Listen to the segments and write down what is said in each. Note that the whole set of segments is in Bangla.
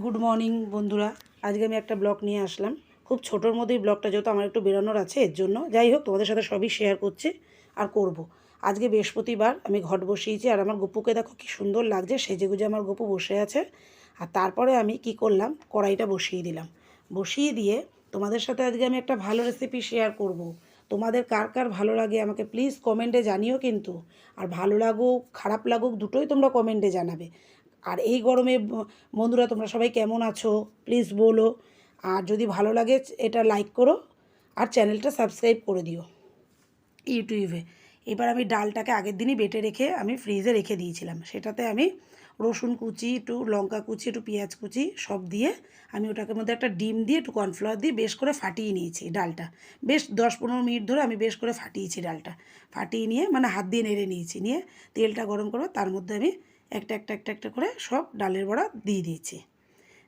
গুড মর্নিং বন্ধুরা। আজকে আমি একটা ব্লগ নিয়ে আসলাম। খুব ছোটোর মধ্যেই ব্লগটা যেহেতু আমার একটু বেরোনোর আছে, এর জন্য। যাই হোক, তোমাদের সাথে সবই শেয়ার করছি আর করব। আজকে বৃহস্পতিবার, আমি ঘট বসিয়েছি আর আমার গপুকে দেখো কি সুন্দর লাগছে সেজে গুজে আমার গপু বসে আছে। আর তারপরে আমি কি করলাম, কড়াইটা বসিয়ে দিলাম। বসিয়ে দিয়ে তোমাদের সাথে আজকে আমি একটা ভালো রেসিপি শেয়ার করব। তোমাদের কার কার ভালো লাগে আমাকে প্লিজ কমেন্টে জানিও কিন্তু। আর ভালো লাগুক, খারাপ লাগুক, দুটোই তোমরা কমেন্টে জানাবে। আর এই গরমে বন্ধুরা, তোমরা সবাই কেমন আছো? প্লিজ বলো। আর যদি ভালো লাগে, এটা লাইক করো আর চ্যানেলটা সাবস্ক্রাইব করে দিও ইউটিউবে। এবার আমি ডালটাকে আগের দিনই বেটে রেখে আমি ফ্রিজে রেখে দিয়েছিলাম। সেটাতে আমি রসুন কুচি, একটু লঙ্কা কুচি, একটু পেঁয়াজ কুচি সব দিয়ে আমি ওটাকে মধ্যে একটা ডিম দিয়ে, একটু কর্নফ্লাওয়ার দিয়ে বেশ করে ফাটিয়ে নিয়েছি ডালটা। বেশ দশ পনেরো মিনিট ধরে আমি বেশ করে ফাটিয়েছি ডালটা। ফাটিয়ে নিয়ে মানে হাত দিয়ে নেড়ে নিয়েছি। নিয়ে তেলটা গরম করব, তার মধ্যে আমি একটা একটা একটা একটা করে সব ডালের বড়া দিয়ে দিয়েছি।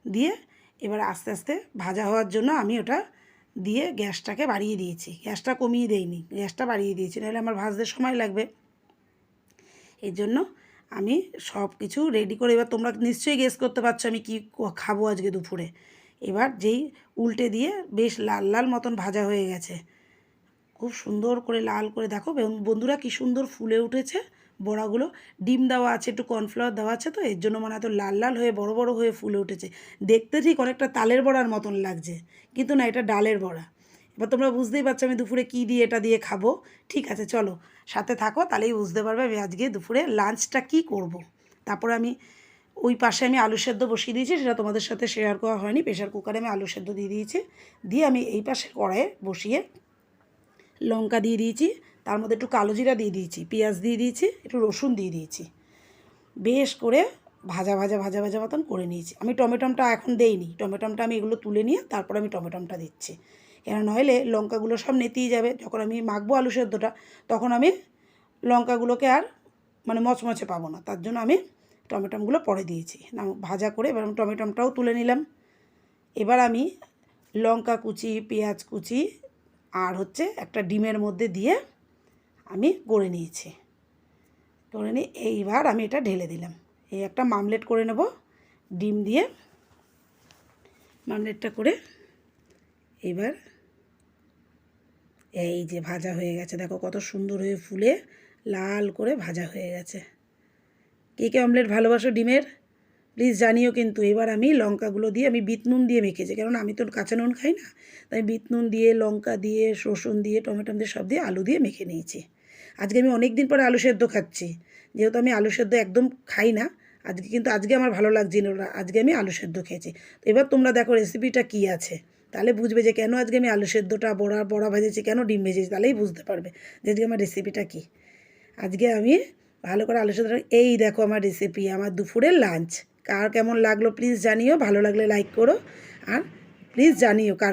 দিয়ে এবার আস্তে আস্তে ভাজা হওয়ার জন্য আমি ওটা দিয়ে গ্যাসটাকে বাড়িয়ে দিয়েছি। গ্যাসটা কমিয়ে দেইনি। গ্যাসটা বাড়িয়ে দিয়েছি, নাহলে আমার ভাজতে সময় লাগবে। এর জন্য আমি সব কিছু রেডি করে এবার তোমরা নিশ্চয়ই গেস করতে পারছ আমি কি খাব আজকে দুপুরে। এবার যেই উল্টে দিয়ে বেশ লাল লাল মতন ভাজা হয়ে গেছে। খুব সুন্দর করে লাল করে দেখো বন- বন্ধুরা কি সুন্দর ফুলে উঠেছে। বড়াগুলো। ডিম দেওয়া আছে, একটু কর্নফ্লাওয়ার দেওয়া আছে তো, এর জন্য মানে এত লাল লাল হয়ে, বড় বড় হয়ে ফুলে উঠেছে। দেখতে ঠিক অনেকটা তালের বড়ার মতন লাগছে, কিন্তু না, এটা ডালের বড়া। এবার তোমরা বুঝতেই পারছ আমি দুপুরে কী দিয়ে এটা দিয়ে খাব। ঠিক আছে, চলো, সাথে থাকো, তাহলেই বুঝতে পারবে আমি আজকে দুপুরে লাঞ্চটা কি করব। তারপরে আমি ওই পাশে আমি আলু সেদ্ধ বসিয়ে দিয়েছি, সেটা তোমাদের সাথে শেয়ার করা হয়নি প্রেশার কুকারে আমি আলু সেদ্ধ দিয়ে দিয়েছি। দিয়ে আমি এই পাশে কড়াইয়ে বসিয়ে লঙ্কা দিয়ে দিয়েছি তার মধ্যে একটু কালো জিরা দিয়ে দিয়েছি, পেঁয়াজ দিয়ে দিয়েছি, একটু রসুন দিয়ে দিয়েছি। বেশ করে ভাজা ভাজা ভাজা ভাজা মতন করে নিয়েছি। আমি টমেটোমটা এখন দেইনি, টমেটোমটা আমি এগুলো তুলে নিয়ে তারপর আমি টমেটোমটা দিচ্ছি। কেন নইলে লঙ্কাগুলো সব নেতিয়ে যাবে, যখন আমি মাখবো আলু সেদ্ধটা, তখন আমি লঙ্কাগুলোকে আর মানে মচমচে পাবো না। তার জন্য আমি টমেটোমগুলো পরে দিয়েছি। না ভাজা করে এবার আমি টমেটোমটাও তুলে নিলাম। এবার আমি লঙ্কা কুচি, পেঁয়াজ কুচি আর হচ্ছে একটা ডিমের মধ্যে দিয়ে আমি গড়ে নিয়েছি। করে নিয়ে এইবার আমি এটা ঢেলে দিলাম। এই একটা মামলেট করে নেব, ডিম দিয়ে। মামলেটটা করে এবার এই যে ভাজা হয়ে গেছে, দেখো কত সুন্দর হয়ে ফুলে লাল করে ভাজা হয়ে গেছে। কে কে অমলেট ভালোবাসো ডিমের? প্লিজ জানিও কিন্তু, এবার আমি লঙ্কাগুলো দিয়ে আমি বিট নুন দিয়ে মেখেছি কারণ আমি তো কাঁচা নুন খাই না। তাই বিট নুন দিয়ে, লঙ্কা দিয়ে, রসুন দিয়ে, টমেটো দিয়ে সব দিয়ে আলু দিয়ে মেখে নিয়েছি। আজকে আমি অনেক দিন পরে আলু সেদ্ধ খাচ্ছি। যেহেতু আমি আলু সেদ্ধ একদম খাই না, আজকে কিন্তু আজকে আমার ভালো লাগছিল না আজকে আমি আলু সেদ্ধ খেয়েছি। তো এবার তোমরা দেখো রেসিপিটা কী আছে। তাহলে বুঝবে যে কেন আজকে আমি আলু সেদ্ধটা বড়া বড়া ভেজেছি, কেন ডিম ভেজেছি, তাহলেই বুঝতে পারবে যে আজকে আমার রেসিপিটা কী। আজকে আমি ভালো করে আলু সেদ্ধ এই দেখো আমার রেসিপি আমার দুপুরের লাঞ্চ কার কেমন লাগল প্লিজ জানিও, ভালো লাগলে লাইক করো, আর প্লিজ জানিও কার